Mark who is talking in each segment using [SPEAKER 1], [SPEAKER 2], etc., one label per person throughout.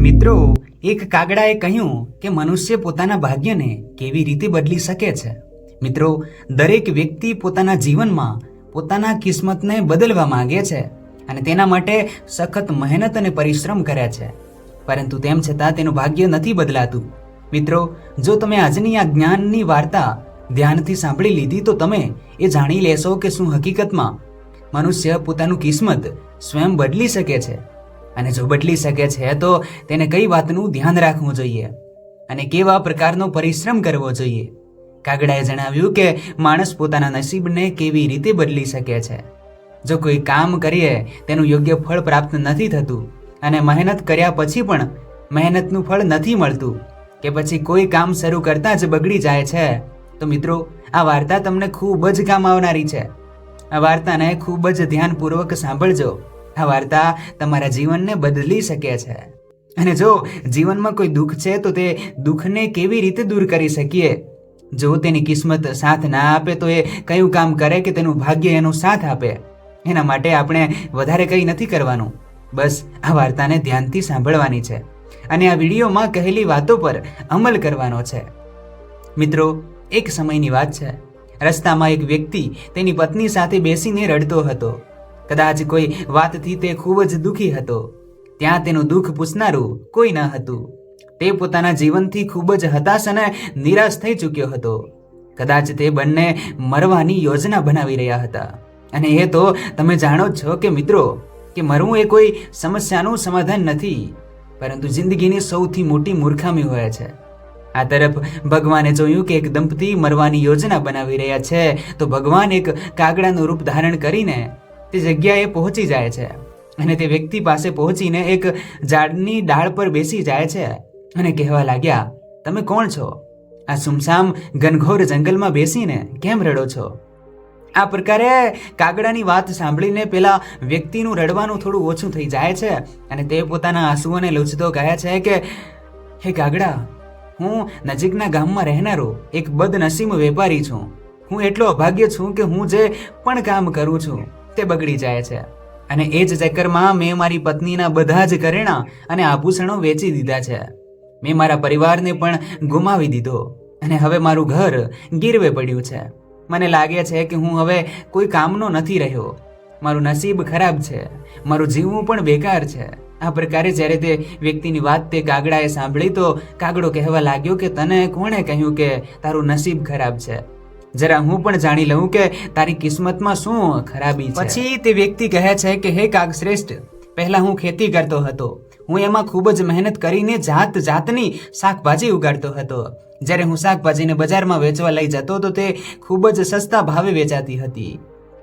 [SPEAKER 1] મિત્રો, એક કાગડાએ કહ્યું કે મનુષ્ય પોતાના ભાગ્યને કેવી રીતે બદલી શકે છે. મિત્રો, દરેક વ્યક્તિ પોતાના જીવનમાં પોતાના કિસ્મતને બદલવા માંગે છે અને તેના માટે સખત મહેનત અને પરિશ્રમ કરે છે. પરંતુ તેમ છતાં તેનું ભાગ્ય નથી બદલાતું. મિત્રો, જો તમે આજની આ જ્ઞાનની વાર્તા ધ્યાનથી સાંભળી લીધી, તો તમે એ જાણી લેશો કે શું હકીકતમાં મનુષ્ય પોતાનું કિસ્મત સ્વયં બદલી શકે છે. અને જો બદલી શકે છે, તો તેને કઈ વાતનું ધ્યાન રાખવું જોઈએ અને કેવા પ્રકારનો પરિશ્રમ કરવો જોઈએ? કાગડાએ જણાવ્યું કે માણસ પોતાના નસીબને કેવી રીતે બદલી શકે છે. જો કોઈ કામ કરીએ, તેનું યોગ્ય ફળ પ્રાપ્ત નથી થતું અને મહેનત કર્યા પછી પણ મહેનતનું ફળ નથી મળતું કે પછી કોઈ કામ શરૂ કરતાં જ બગડી જાય છે. તો મિત્રો, આ વાર્તા તમને ખૂબ જ કામ આવનારી છે. આ વાર્તાને ખૂબ જ ધ્યાનપૂર્વક સાંભળજો. આ વાર્તા તમારા જીવનને બદલી શકે છે. અને જો જીવનમાં કોઈ દુઃખ છે, તો તે દુઃખને કેવી રીતે દૂર કરી શકીએ? જો તેની કિસ્મત સાથ ના આપે, તો એ કયું કામ કરે કે તેનું ભાગ્ય એનો સાથ આપે? એના માટે આપણે વધારે કંઈ નથી કરવાનું. બસ આ વાર્તાને ધ્યાનથી સાંભળવાની છે. અને આ વિડીયોમાં કહેલી વાતો પર અમલ કરવાનો છે. મિત્રો, એક સમયની વાત છે. રસ્તામાં એક વ્યક્તિ તેની પત્ની સાથે બેસીને રડતો હતો. કદાચ કોઈ વાતથી તે ખૂબ જ દુઃખી હતો. ત્યાં તેનું દુઃખ પૂછનારું કોઈ ન હતું. તે પોતાના જીવનથી ખૂબ જ હતાશ અને નિરાશ થઈ ચૂક્યો હતો. કદાચ તે બંને મરવાની યોજના બનાવી રહ્યા હતા. અને એ તો તમે જાણો છો કે મિત્રો, કે મરવું એ કોઈ સમસ્યાનું સમાધાન નથી, પરંતુ જિંદગીની સૌથી મોટી મૂર્ખામી હોય છે. આ તરફ ભગવાને જોયું કે એક દંપતી મરવાની યોજના બનાવી રહ્યા છે, તો ભગવાન એક કાગડાનું રૂપ ધારણ કરીને તે જગ્યાએ પહોંચી જાય છે અને તે વ્યક્તિ પાસે પહોંચીને એક ઝાડની ડાળ પર બેસી જાય છે અને કહેવા લાગ્યા, તમે કોણ છો? આ સુમસામ ઘનઘોર જંગલમાં બેસીને કેમ રડો છો? આ પ્રકારે કાગડાની વાત સાંભળીને પેલા વ્યક્તિનું રડવાનું થોડું ઓછું થઈ જાય છે અને તે પોતાના આંસુઓને લૂછતો કહે છે કે, હે કાગડા, હું નજીકના ગામમાં રહેનારો એક બદનસીબ વેપારી છું. હું એટલો અભાગ્ય છું કે હું જે પણ કામ કરું છું. તે બગડી જાય છે. અને એ જ ચક્કરમાં મેં મારી પત્નીના બધા જ ઘરેણાં અને આભૂષણો વેચી દીધા છે. મેં મારા પરિવારને પણ ગુમાવી દીધો અને હવે મારું ઘર ગીરવે પડ્યું છે. મને લાગે છે કે હું હવે કોઈ કામનો નથી રહ્યો. મારું નસીબ ખરાબ છે. મારું જીવવું પણ બેકાર છે. આ પ્રકારે જ્યારે તે વ્યક્તિની વાત તે કાગડાએ સાંભળી તો કાગડો કહેવા લાગ્યો કે તને કોણે કહ્યું કે તારું નસીબ ખરાબ છે? જરા હું પણ જાણી લઉં કે તારી કિસ્મતમાં શું ખરાબી છે. પછી તે વ્યક્તિ કહે છે કે, હે કાગ શ્રેષ્ઠ પહેલા હું ખેતી કરતો હતો. હું એમાં ખૂબ જ મહેનત કરીને જાત જાતની શાકભાજી ઉગાડતો હતો. જ્યારે હું શાકભાજીને બજારમાં વેચવા લઈ જતો તો તે ખૂબ જ સસ્તા ભાવે વેચાતી હતી.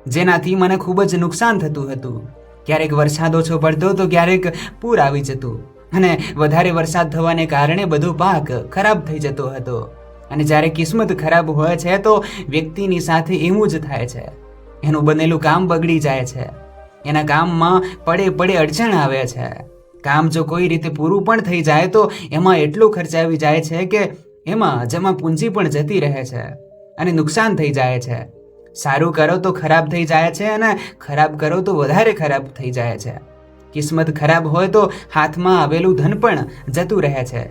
[SPEAKER 1] જેનાથી મને ખૂબ જ નુકસાન થતું હતું. ક્યારેક વરસાદ ઓછો પડતો તો ક્યારેક પૂર આવી જતું. અને વધારે વરસાદ થવાને કારણે બધો પાક ખરાબ થઈ જતો હતો. અને જ્યારે કિસ્મત ખરાબ હોય છે, તો વ્યક્તિની સાથે એવું જ થાય છે. એનું બનેલું કામ બગડી જાય છે. એના કામમાં પડે પડે અડચણ આવે છે. કામ જો કોઈ રીતે પૂરું પણ થઈ જાય, તો એમાં એટલું ખર્ચાવી જાય છે કે એમાં જમા પૂંજી પણ જતી રહે છે અને નુકસાન થઈ જાય છે. સારું કરો તો ખરાબ થઈ જાય છે અને ખરાબ કરો તો વધારે ખરાબ થઈ જાય છે. કિસ્મત ખરાબ હોય તો હાથમાં આવેલું ધન પણ જતું રહે છે.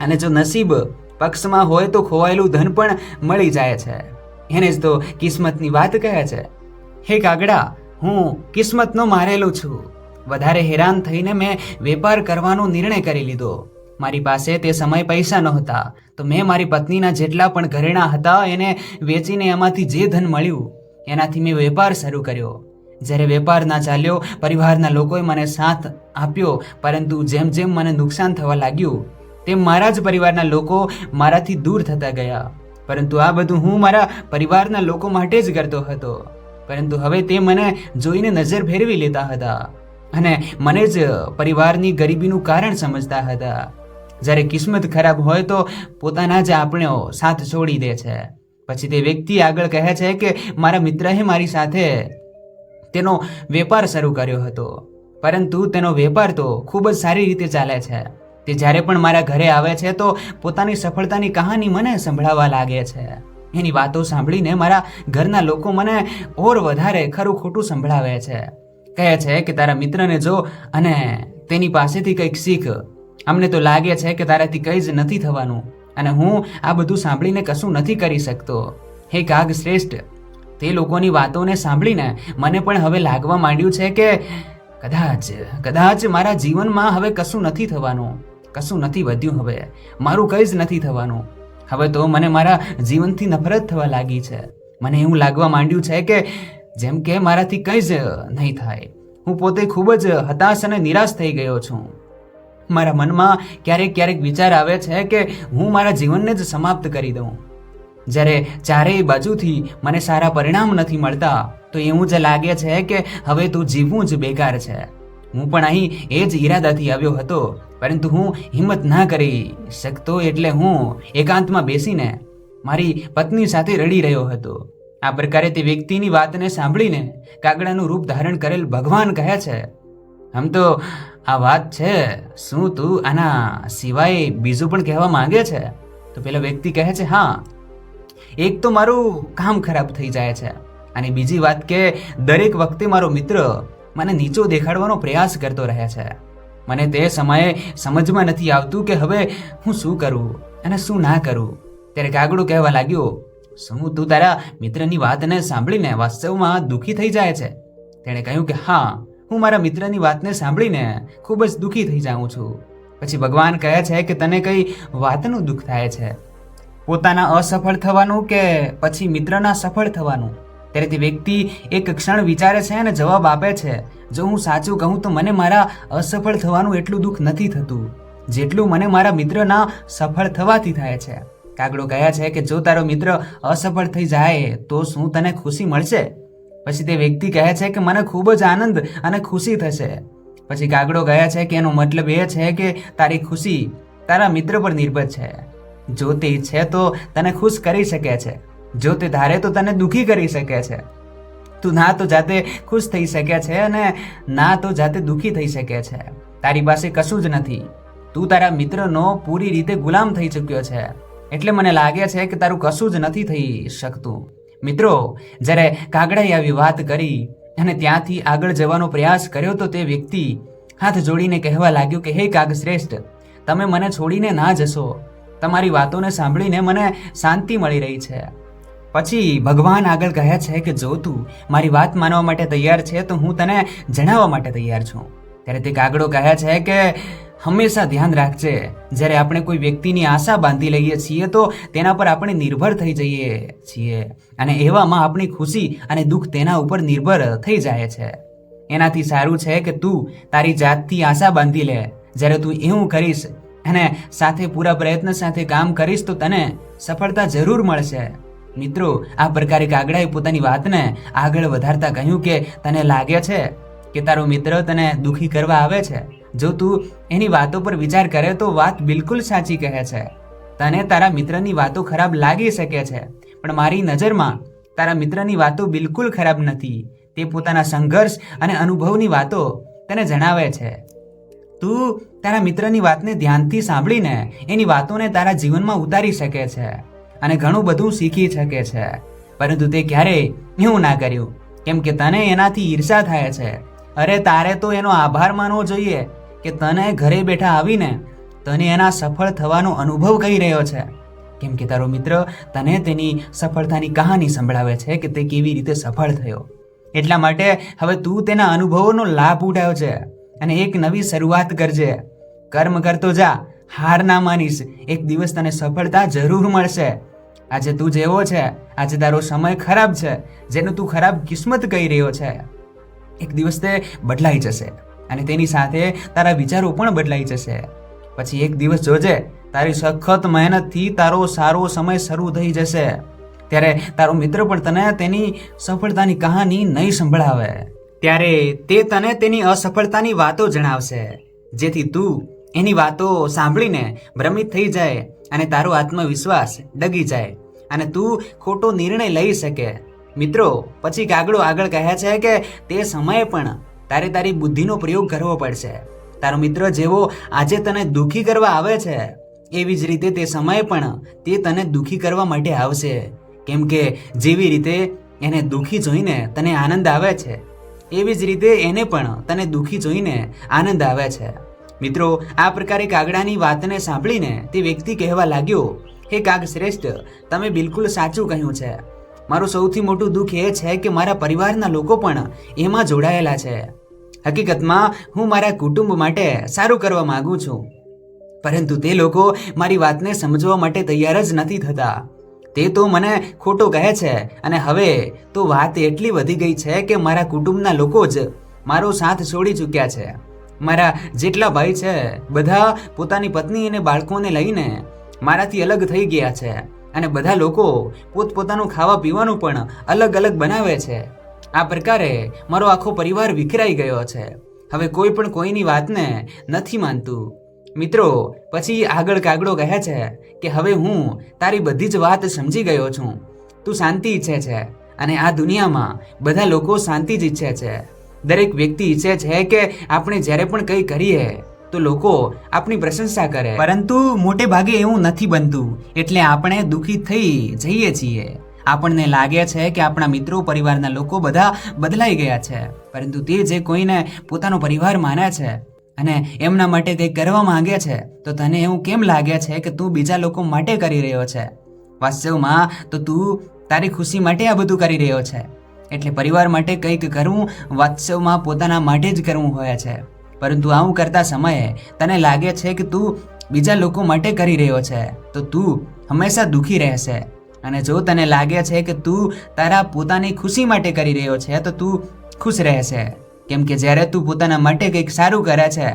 [SPEAKER 1] અને જો નસીબ પક્ષમાં હોય તો ખોવાયેલું ધન પણ મળી જાય છે. એને જ તો કિસ્મતની વાત કહે છે. હે કાગડા, હું કિસ્મતનો મારેલો છું. વધારે હેરાન થઈને મેં વેપાર કરવાનો નિર્ણય કરી લીધો. મારી પાસે તે સમય પૈસા નહોતા. તો મેં મારી પત્નીના જેટલા પણ ઘરેણાં હતા, એને વેચીને એમાંથી જે ધન મળ્યું, એનાથી મેં વેપાર શરૂ કર્યો. જ્યારે વેપાર ના ચાલ્યો, પરિવારના લોકોએ મને સાથ આપ્યો, પરંતુ જેમ જેમ મને નુકસાન થવા લાગ્યું તેમ મારા જ પરિવારના લોકો મારાથી દૂર થતા ગયા. પરંતુ આ બધું હું મારા પરિવારના લોકો માટે જ કરતો હતો. પરંતુ હવે તે મને જોઈને નજર ફેરવી લેતા હતા અને મને જ પરિવારની ગરીબીનું કારણ સમજતા હતા. જ્યારે કિસ્મત ખરાબ હોય તો પોતાના જ આપણો સાથ છોડી દે છે. પછી તે વ્યક્તિ આગળ કહે છે કે મારા મિત્રએ મારી સાથે તેનો વેપાર શરૂ કર્યો હતો. પરંતુ તેનો વેપાર તો ખૂબ જ સારી રીતે ચાલે છે. તે જ્યારે પણ મારા ઘરે આવે છે તો પોતાની સફળતાની કહાની મને સંભળાવવા લાગે છે. એની વાતો સાંભળીને મારા ઘરના લોકો મને ઓર વધારે ખરું ખોટું સંભળાવે છે. કહે છે કે તારા મિત્રને જો અને તેની પાસેથી કંઈક શીખ. અમને તો લાગે છે કે તારાથી કંઈ જ નથી થવાનું અને હું આ બધું સાંભળીને કશું નથી કરી શકતો. હે કાગ શ્રેષ્ઠ, તે લોકોની વાતોને સાંભળીને મને પણ હવે લાગવા માંડ્યું છે કે કદાચ કદાચ મારા જીવનમાં હવે કશું નથી થવાનું. કશું નથી વધ્યું હવે. મારું કંઈ જ નથી થવાનું. હવે તો મને મારા જીવનથી નફરત થવા લાગી છે. મને એવું લાગવા માંડ્યું છે કે જેમ કે મારાથી કંઈ જ નહીં થાય. હું પોતે ખૂબ જ હતાશ અને નિરાશ થઈ ગયો છું. મારા મનમાં ક્યારેક ક્યારેક વિચાર આવે છે કે હું મારા જીવનને જ સમાપ્ત કરી દઉં. જ્યારે ચારેય બાજુથી મને સારા પરિણામ નથી મળતા, તો એવું જ લાગે છે કે હવે તો જીવવું જ બેકાર છે. હું પણ અહીં એ જ ઈરાદાથી આવ્યો હતો પરંતુ હું હિંમત ના કરી શકતો એટલે હું એકાંતમાં બેસીને મારી પત્ની સાથે રડી રહ્યો હતો. આ પ્રકારે તે વ્યક્તિની વાતને સાંભળીને કાગડાનું રૂપ ધારણ કરેલ ભગવાન કહે છે આમ તો આ વાત છે, શું તું આના સિવાય બીજું પણ કહેવા માંગે છે? તો પેલો વ્યક્તિ કહે છે, હા, એક તો મારું કામ ખરાબ થઈ જાય છે અને બીજી વાત કે દરેક વખતે મારો મિત્ર મને નીચો દેખાડવાનો પ્રયાસ કરતો રહે છે. મને તે સમયે સમજમાં નથી આવતું કે હવે હું શું કરું અને શું ના કરું. ત્યારે કાગડું કહેવા લાગ્યો શું તું તારા મિત્રની વાતને સાંભળીને વાસ્તવમાં દુઃખી થઈ જાય છે. તેણે કહ્યું કે, હા, હું મારા મિત્રની વાતને સાંભળીને ખૂબ જ દુઃખી થઈ જાઉં છું. પછી ભગવાન કહે છે કે, તને કઈ વાતનું દુઃખ થાય છે? પોતાના અસફળ થવાનું કે પછી મિત્રના સફળ થવાનું? ત્યારે તે વ્યક્તિ એક ક્ષણ વિચારે છે અને જવાબ આપે છે. જો હું સાચું કહું તો મને મારા અસફળ થવાનું એટલું દુઃખ નથી થતું. જેટલું મને મારા મિત્રના સફળ થવાથી થાય છે. કાગડો કહે છે કે જો તારો મિત્ર અસફળ થઈ જાય તો શું તને ખુશી મળશે? પછી તે વ્યક્તિ કહે છે કે મને ખૂબ જ આનંદ અને ખુશી થશે. પછી કાગડો કહે છે કે એનો મતલબ એ છે કે તારી ખુશી તારા મિત્ર પર નિર્ભર છે. જો તે ઈચ્છે તો તને ખુશ કરી શકે છે. જો તે ધારે તો તને દુઃખી કરી શકે છે. તું ના તો જાતે ખુશ થઈ શકે છે અને ના તો જાતે દુઃખી થઈ શકે છે. તારી પાસે કશું જ નથી. તું તારા મિત્રનો પૂરી રીતે ગુલામ થઈ ચૂક્યો છે. એટલે મને લાગે છે કે તારું કશું જ નથી થઈ શકતું. મિત્રો, જ્યારે કાગડાએ આવી વાત કરી અને ત્યાંથી આગળ જવાનો પ્રયાસ કર્યો તો તે વ્યક્તિ હાથ જોડીને કહેવા લાગ્યો કે, હે કાગ શ્રેષ્ઠ તમે મને છોડીને ના જશો. તમારી વાતોને સાંભળીને મને શાંતિ મળી રહી છે. પછી ભગવાન આગળ કહે છે કે, જો તું મારી વાત માનવા માટે તૈયાર છે, તો હું તને જણાવવા માટે તૈયાર છું. ત્યારે તે કાગડો કહે છે કે, હંમેશા ધ્યાન રાખજે. જ્યારે આપણે કોઈ વ્યક્તિની આશા બાંધી લઈએ છીએ, તો તેના પર આપણે નિર્ભર થઈ જઈએ છીએ અને એવામાં આપણી ખુશી અને દુઃખ તેના ઉપર નિર્ભર થઈ જાય છે. એનાથી સારું છે કે તું તારી જાતથી આશા બાંધી લે. જ્યારે તું એવું કરીશ અને સાથે પૂરા પ્રયત્ન સાથે કામ કરીશ, તો તને સફળતા જરૂર મળશે. મિત્રો, આ પ્રકારે કાગડાએ પોતાની વાતને આગળ વધારતા કહ્યું કે, તને લાગે છે કે તારો મિત્ર તને દુઃખી કરવા આવે છે? જો તું એની વાતો પર વિચાર કરે તો વાત બિલકુલ સાચી કહે છે. તને તારા મિત્રની વાતો ખરાબ લાગી શકે છે, પણ મારી નજરમાં તારા મિત્રની વાતો બિલકુલ ખરાબ નથી. તે પોતાના સંઘર્ષ અને અનુભવની વાતો તને જણાવે છે. તું તારા મિત્રની વાતને ધ્યાનથી સાંભળીને એની વાતોને તારા જીવનમાં ઉતારી શકે છે. અને ઘણું બધું શીખી શકે છે. પરંતુ તે ક્યારેય એવું ના કર્યું. કેમ કે તને એનાથી ઈર્ષા થાય છે. અરે તારે તો એનો આભાર માનવો જોઈએ કે તને ઘરે બેઠા આવીને તને એના સફળ થવાનો અનુભવ કહી રહ્યો છે. કેમ કે તારો મિત્ર તને તેની સફળતાની કહાની સંભળાવે છે કે તે કેવી રીતે સફળ થયો. એટલા માટે હવે તું તેના અનુભવોનો લાભ ઉઠાવજે અને એક નવી શરૂઆત કરજે. કર્મ કરતો જા. હાર ના માનીશ. એક દિવસ તને સફળતા જરૂર મળશે. આજે તું જેવો છે. આજે તારો સમય ખરાબ છે. જેનું તું ખરાબ કિસ્મત કહી રહ્યો છે. એક દિવસ તે બદલાઈ જશે અને તેની સાથે તારા વિચારો પણ બદલાઈ જશે. પછી એક દિવસ જોજે, તારી સખત મહેનતથી તારો સારો સમય શરૂ થઈ જશે. ત્યારે તારો મિત્ર પણ તને તેની સફળતાની કહાની નહીં સંભળાવે. ત્યારે તે તને તેની અસફળતાની વાતો જણાવશે. જેથી તું એની વાતો સાંભળીને ભ્રમિત થઈ જાય અને તારો આત્મવિશ્વાસ ડગી જાય અને તું ખોટો નિર્ણય લઈ શકે. મિત્રો, પછી કાગડો આગળ કહે છે કે તે સમયે પણ તારે તારી બુદ્ધિનો પ્રયોગ કરવો પડશે. તારો મિત્ર જેવો આજે તને દુઃખી કરવા આવે છે, એવી જ રીતે તે સમયે પણ તે તને દુઃખી કરવા માટે આવશે. કેમ કે જેવી રીતે એને દુઃખી જોઈને તને આનંદ આવે છે, એવી જ રીતે એને પણ તને દુઃખી જોઈને આનંદ આવે છે. મિત્રો, આ પ્રકારે કાગડાની વાતને સાંભળીને તે વ્યક્તિ કહેવા લાગ્યો, હે કાગ શ્રેષ્ઠ, તમે બિલકુલ સાચું કહ્યું છે. મારું સૌથી મોટું દુઃખ એ છે કે મારા પરિવારના લોકો પણ એમાં જોડાયેલા છે. હકીકતમાં, હું મારા કુટુંબ માટે સારું કરવા માગું છું. પરંતુ તે લોકો મારી વાતને સમજવા માટે તૈયાર જ નથી થતા. તે તો મને ખોટો કહે છે અને હવે તો વાત એટલી વધી ગઈ છે કે મારા કુટુંબના લોકો જ મારો સાથ છોડી ચૂક્યા છે. મારા જેટલા ભાઈ છે, બધા પોતાની પત્ની અને બાળકોને લઈને મારાથી અલગ થઈ ગયા છે. અને બધા લોકો પોતપોતાનું ખાવા પીવાનું પણ અલગ અલગ બનાવે છે. આ પ્રકારે મારો આખો પરિવાર વિખરાઈ ગયો છે. હવે કોઈ પણ કોઈની વાતને નથી માનતું. મિત્રો, પછી આગળ કાગડો કહે છે કે હવે હું તારી બધી જ વાત સમજી ગયો છું. તું શાંતિ ઈચ્છે છે. અને આ દુનિયામાં બધા લોકો શાંતિ જ ઈચ્છે છે. દરેક વ્યક્તિ ઈચ્છે છે કે આપણે જ્યારે પણ કંઈ કરીએ, તો લોકો આપણી પ્રશંસા કરે. પરંતુ મોટે ભાગે એવું નથી બનતું. એટલે આપણે દુઃખી થઈ જઈએ છીએ. આપણને લાગે છે કે આપણા મિત્રો, પરિવારના લોકો બધા બદલાઈ ગયા છે. પરંતુ તે જે કોઈને પોતાનો પરિવાર માને છે અને એમના માટે કંઈક કરવા માંગે છે, તો તને એવું કેમ લાગે છે કે તું બીજા લોકો માટે કરી રહ્યો છે? વાસ્તવમાં, તો તું તારી ખુશી માટે આ બધું કરી રહ્યો છે. એટલે પરિવાર માટે કંઈક કરવું વાસ્તવમાં પોતાના માટે જ કરવું હોય છે. પરંતુ આવું કરતા સમયે તને લાગે છે કે તું બીજા લોકો માટે કરી રહ્યો છે, તો તું હંમેશા દુઃખી રહેશે. અને જો તને લાગે છે કે તું તારા પોતાની ખુશી માટે કરી રહ્યો છે, તો તું ખુશ રહેશે. કેમ કે જ્યારે તું પોતાના માટે કંઈક સારું કરે છે,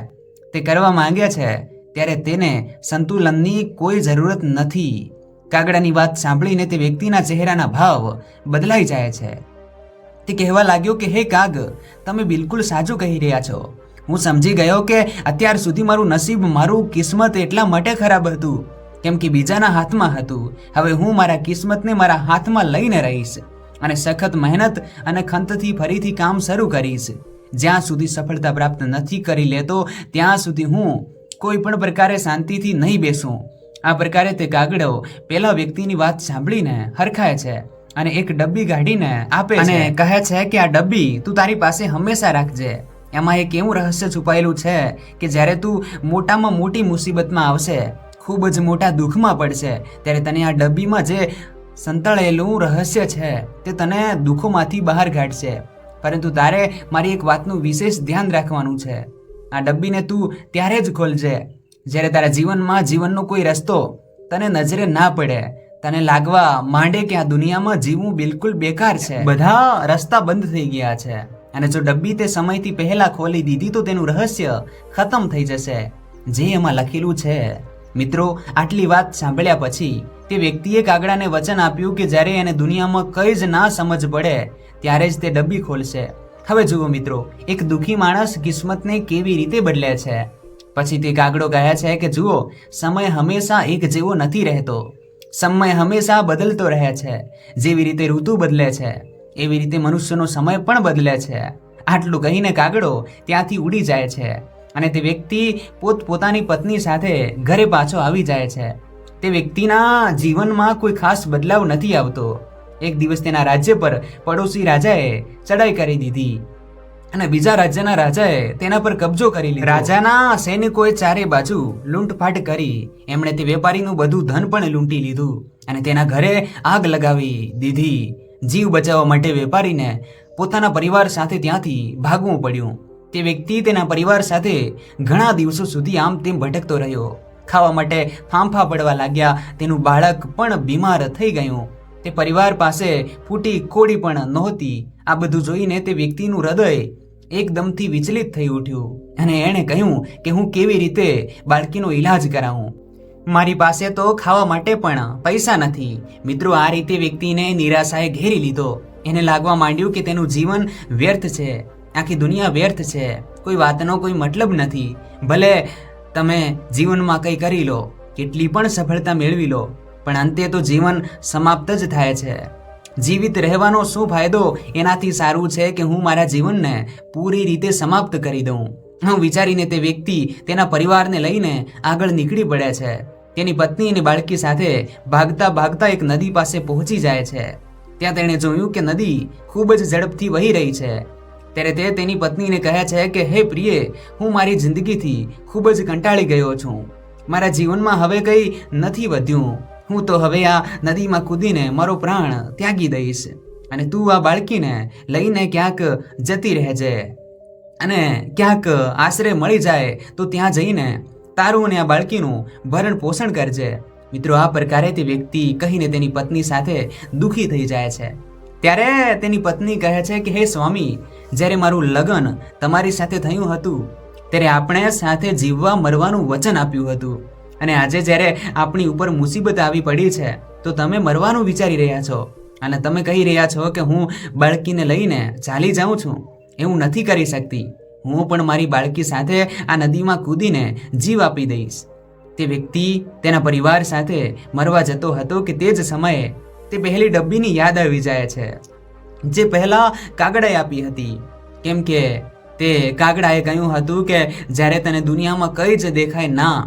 [SPEAKER 1] તે કરવા માંગે છે, ત્યારે તેને સંતુલનની કોઈ જરૂરત નથી. કાગડાની વાત સાંભળીને તે વ્યક્તિના ચહેરાના ભાવ બદલાઈ જાય છે. તે કહેવા લાગ્યો કે, હે કાગ તમે બિલકુલ સાચું કહી રહ્યા છો. હું સમજી ગયો કે અત્યાર સુધી મારું નસીબ, મારું કિસ્મત એટલા માટે ખરાબ હતું, કેમ કે બીજાના હાથમાં હતું. હવે હું મારા કિસ્મતને મારા હાથમાં લઈને રહીશ અને સખત મહેનત અને ખંતથી ફરીથી કામ શરૂ કરીશ. જ્યાં સુધી સફળતા પ્રાપ્ત નથી કરી લેતો, ત્યાં સુધી હું કોઈ પણ પ્રકારે શાંતિથી નહીં બેસું. આ પ્રકારે તે કાગડો પેલા વ્યક્તિની વાત સાંભળીને હરખાય છે. અને એક ડબ્બી કાઢીને આપે અને કહે છે કે આ ડબ્બી તું તારી પાસે હંમેશા રાખજે. એમાં એક એવું રહસ્ય છુપાયેલું છે કે જ્યારે તું મોટામાં મોટી મુસીબતમાં આવશે ખૂબ જ મોટા દુઃખમાં પડશે ત્યારે તને આ ડબ્બીમાં જે સંતાળેલું રહસ્ય છે તે તને દુઃખોમાંથી બહાર કાઢશે. પરંતુ તારે મારી એક વાતનું વિશેષ ધ્યાન રાખવાનું છે. આ ડબ્બીને તું ત્યારે જ ખોલજે. જ્યારે તારા જીવનમાં જીવનનો કોઈ રસ્તો તને નજરે ના પડે તને લાગવા માંડે કે આ દુનિયામાં જીવવું બિલકુલ બેકાર છે? બધા રસ્તા બંધ થઈ ગયા છે. અને જો ડબ્બી તે સમયથી પહેલા ખોલી દીધી તો તેનું રહસ્ય ખતમ થઈ જશે. જે એમાં લખેલું છે, મિત્રો, આટલી વાત સાંભળ્યા પછી તે વ્યક્તિએ કાગડાને વચન આપ્યું કે જ્યારે એને દુનિયામાં કંઈ જ ના સમજ પડે, ત્યારે જ તે ડબ્બી ખોલશે. હવે જુઓ મિત્રો, એક દુઃખી માણસ કિસ્મતને કેવી રીતે બદલે છે? પછી તે કાગડો કહે છે કે, જુઓ, સમય હંમેશા એક જેવો નથી રહેતો. સમય હંમેશા બદલતો રહે છે. જેવી રીતે ઋતુ બદલે છે, એવી રીતે મનુષ્યનો સમય પણ બદલે છે. આટલું કહીને કાગડો ત્યાંથી ઉડી જાય છે અને તે વ્યક્તિ પોતપોતાની પત્ની સાથે ઘરે પાછો આવી જાય છે. તે વ્યક્તિના જીવનમાં કોઈ ખાસ બદલાવ નથી આવતો. એક દિવસ તેના રાજ્ય પર પડોશી રાજાએ ચડાઈ કરી દીધી. અને બીજા રાજ્યના રાજાએ તેના પર કબજો કરી લીધો. રાજાના સૈનિકોએ ચારે બાજુ લૂંટફાટ કરી. એમણે તે વેપારીનું બધું ધન પણ લૂંટી લીધું અને તેના ઘરે આગ લગાવી દીધી. જીવ બચાવવા માટે વેપારીને પોતાના પરિવાર સાથે ત્યાંથી ભાગવું પડ્યું. તે વ્યક્તિ તેના પરિવાર સાથે ઘણા દિવસો સુધી આમ તેમ ભટકતો રહ્યો. ખાવા માટે ફાંફા પડવા લાગ્યા. તેનું બાળક પણ બીમાર થઈ ગયું. તે પરિવાર પાસે ફૂટી કોડી પણ નહોતી. આ બધું જોઈને તે વ્યક્તિનું હૃદય એકદમથી વિચલિત થઈ ઉઠ્યું અને એણે કહ્યું કે હું કેવી રીતે બાળકીનો ઈલાજ કરાવું. મારી પાસે તો ખાવા માટે પણ પૈસા નથી. મિત્રો, આ રીતે વ્યક્તિને નિરાશાએ ઘેરી લીધો. એને લાગવા માંડ્યું કે તેનું જીવન વ્યર્થ છે. આખી દુનિયા વ્યર્થ છે. કોઈ વાતનો કોઈ મતલબ નથી. ભલે તમે જીવનમાં કંઈ કરી લો, કેટલી પણ સફળતા મેળવી લો, પણ અંતે તો જીવન સમાપ્ત જ થાય છે. જીવિત રહેવાનો શું ફાયદો? એનાથી સારું છે કે હું મારા જીવનને પૂરી રીતે સમાપ્ત કરી દઉં. હું વિચારીને તે વ્યક્તિ તેના પરિવારને લઈને આગળ નીકળી પડે છે. તેની પત્ની અને બાળકી સાથે ભાગતા ભાગતા એક નદી પાસે પહોંચી જાય છે. ત્યાં તેણે જોયું કે નદી ખૂબ જ ઝડપથી વહી રહી છે. ત્યારે તે તેની પત્નીને કહે છે કે, હે પ્રિય, હું મારી જિંદગીથી ખૂબ જ કંટાળી ગયો છું. મારા જીવનમાં હવે કંઈ નથી વધ્યું. હું તો હવે આ નદીમાં કૂદીને મારો પ્રાણ ત્યાગી દઈશ અને તું આ બાળકીને લઈને ક્યાંક જતી રહેજે. અને ક્યાંક આશરે મળી જાય તો ત્યાં જઈને તારું અને આ બાળકીનું ભરણ પોષણ કરજે. મિત્રો, આ પ્રકારે તે વ્યક્તિ કહીને તેની પત્ની સાથે દુઃખી થઈ જાય છે. ત્યારે તેની પત્ની કહે છે કે, હે સ્વામી, જ્યારે મારું લગ્ન તમારી સાથે થયું હતું, ત્યારે આપણે સાથે જીવવા મરવાનું વચન આપ્યું હતું. અને આજે જ્યારે આપણી ઉપર મુસીબત આવી પડી છે, તો તમે મરવાનું વિચારી રહ્યા છો. અને તમે કહી રહ્યા છો કે હું બાળકીને લઈને ચાલી જાઉં છું. એવું નથી કરી શકતી. હું પણ મારી બાળકી સાથે આ નદીમાં કૂદીને જીવ આપી દઈશ. તે વ્યક્તિ તેના પરિવાર સાથે મરવા જતો હતો કે તે જ સમયે તે પહેલી ડબ્બીની યાદ આવી જાય છે, જે પહેલાં કાગડાએ આપી હતી. કેમ કે તે કાગડાએ કહ્યું હતું કે જ્યારે તને દુનિયામાં કંઈ જ દેખાય ના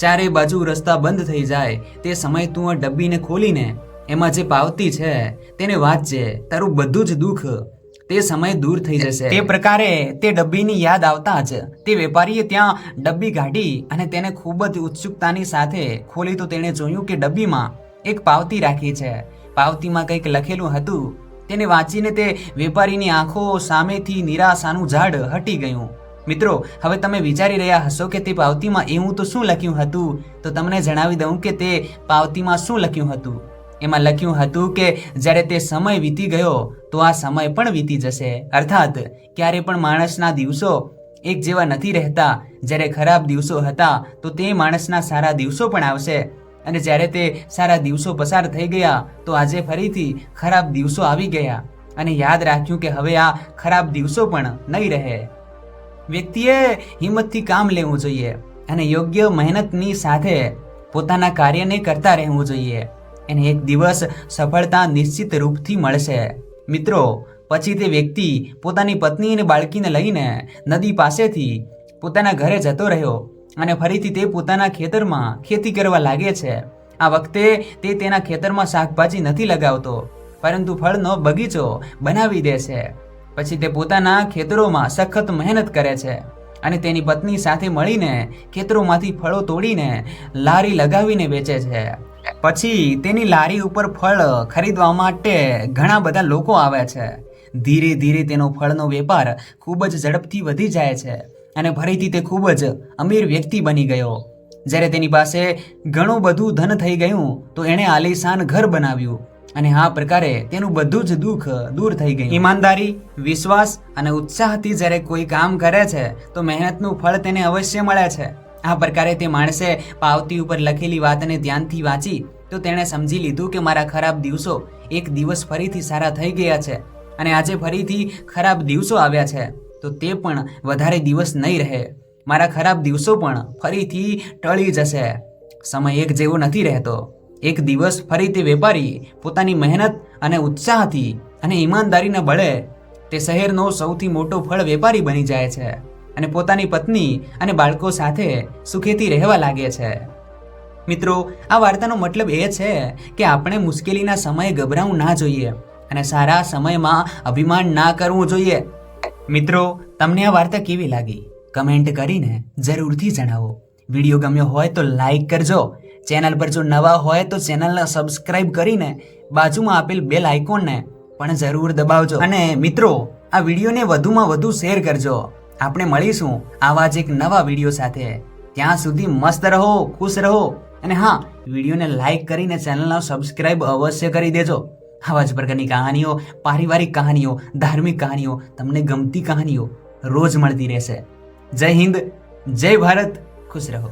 [SPEAKER 1] ચારે બાજુ રસ્તા બંધ થઈ જાય, તે સમય તું આ ડબ્બીને ખોલીને, એમાં જે પાવતી છે, તેને વાંચજે, તારું બધું જ દુઃખ, તે સમય દૂર થઈ જશે. તે પ્રકારે તે ડબ્બીની યાદ આવતા જ, તે વેપારીએ ત્યાં ડબ્બી કાઢી અને તેને ખૂબ જ ઉત્સુકતાની સાથે ખોલી તો તેણે જોયું કે ડબ્બીમાં એક પાવતી રાખી છે. પાવતીમાં કંઈક લખેલું હતું. તેને વાંચીને તે વેપારીની આંખો સામેથી નિરાશાનું ઝાડ હટી ગયું. મિત્રો, હવે તમે વિચારી રહ્યા હશો કે તે પાવતીમાં એવું તો શું લખ્યું હતું? તો તમને જણાવી દઉં કે તે પાવતીમાં શું લખ્યું હતું? એમાં લખ્યું હતું કે, જ્યારે તે સમય વીતી ગયો, તો આ સમય પણ વીતી જશે. અર્થાત, ક્યારે પણ માણસના દિવસો એક જેવા નથી રહેતા, જ્યારે ખરાબ દિવસો હતા, તો તે માણસના સારા દિવસો પણ આવશે. અને જ્યારે તે સારા દિવસો પસાર થઈ ગયા, તો આજે ફરીથી ખરાબ દિવસો આવી ગયા. અને યાદ રાખ્યું કે હવે આ ખરાબ દિવસો પણ નહીં રહે. વ્યક્તિએ હિંમતથી કામ લેવું જોઈએ અને યોગ્ય મહેનતની સાથે પોતાના કાર્યને કરતા રહેવું જોઈએ એને એક દિવસ સફળતા નિશ્ચિત રૂપથી મળશે. મિત્રો, પછી તે વ્યક્તિ પોતાની પત્ની અને બાળકીને લઈને નદી પાસેથી પોતાના ઘરે જતો રહ્યો અને ફરીથી તે પોતાના ખેતરમાં ખેતી કરવા લાગે છે. આ વખતે તે તેના ખેતરમાં શાકભાજી નથી લગાવતો, પરંતુ ફળનો બગીચો બનાવી દે છે. પછી તે પોતાના ખેતરોમાં સખત મહેનત કરે છે અને તેની પત્ની સાથે મળીને ખેતરોમાંથી ફળો તોડીને લારી લગાવીને વેચે છે. પછી તેની લારી ઉપર ફળ ખરીદવા માટે ઘણા બધા લોકો આવે છે. ધીરે ધીરે તેનો ફળનો વેપાર ખૂબ જ ઝડપથી વધી જાય છે અને ફરીથી તે ખૂબ જ અમીર વ્યક્તિ બની ગયો. જ્યારે તેની પાસે ઘણું બધું ધન થઈ ગયું તો એણે આલીશાન ઘર બનાવ્યું. અને આ પ્રકારે તેનું બધું જ દુઃખ દૂર થઈ ગયું. ઈમાનદારી, વિશ્વાસ અને ઉત્સાહથી જ્યારે કોઈ કામ કરે છે, તો મહેનતનું ફળ તેને અવશ્ય મળે છે. આ પ્રકારે તે માણસે પાવતી ઉપર લખેલી વાતને ધ્યાનથી વાંચી, તો તેણે સમજી લીધું કે મારા ખરાબ દિવસો એક દિવસ ફરીથી સારા થઈ ગયા છે અને આજે ફરીથી ખરાબ દિવસો આવ્યા છે, તો તે પણ વધારે દિવસ નહીં રહે. મારા ખરાબ દિવસો પણ ફરીથી ટળી જશે. સમય એક જેવો નથી રહેતો. એક દિવસ ફરી તે વેપારી પોતાની મહેનત અને ઉત્સાહથી અને ઈમાનદારીના બળે તે શહેરનો સૌથી મોટો ફળ વેપારી બની જાય છે અને પોતાની પત્ની અને બાળકો સાથે સુખેથી રહેવા લાગે છે. મિત્રો, આ વાર્તાનો મતલબ એ છે કે આપણે મુશ્કેલીના સમયે ગભરાવું ના જોઈએ અને સારા સમયમાં અભિમાન ના કરવું જોઈએ. મિત્રો, તમને આ વાર્તા કેવી લાગી? કમેન્ટ કરીને જરૂરથી જણાવો. વીડિયો ગમ્યો હોય તો લાઈક કરજો ચેનલ પર જો નવા હોય તો ચેનલને સબસ્ક્રાઇબ કરીને બાજુમાં આપેલ બેલ આઇકોનને પણ જરૂર દબાવજો. અને મિત્રો, આ વિડીયોને વધુમાં વધુ શેર કરજો. આપણે મળીશું આવા જ એક નવા વીડિયો સાથે. ત્યાં સુધી મસ્ત રહો, ખુશ રહો. અને હા વિડીયોને લાઈક કરીને ચેનલને સબસ્ક્રાઇબ અવશ્ય કરી દેજો. આવા જ પ્રકારની કહાનીઓ, પારિવારિક કહાનીઓ, ધાર્મિક કહાનીઓ, તમને ગમતી કહાનીઓ રોજ મળતી રહેશે. જય હિન્દ, જય ભારત, ખુશ રહો.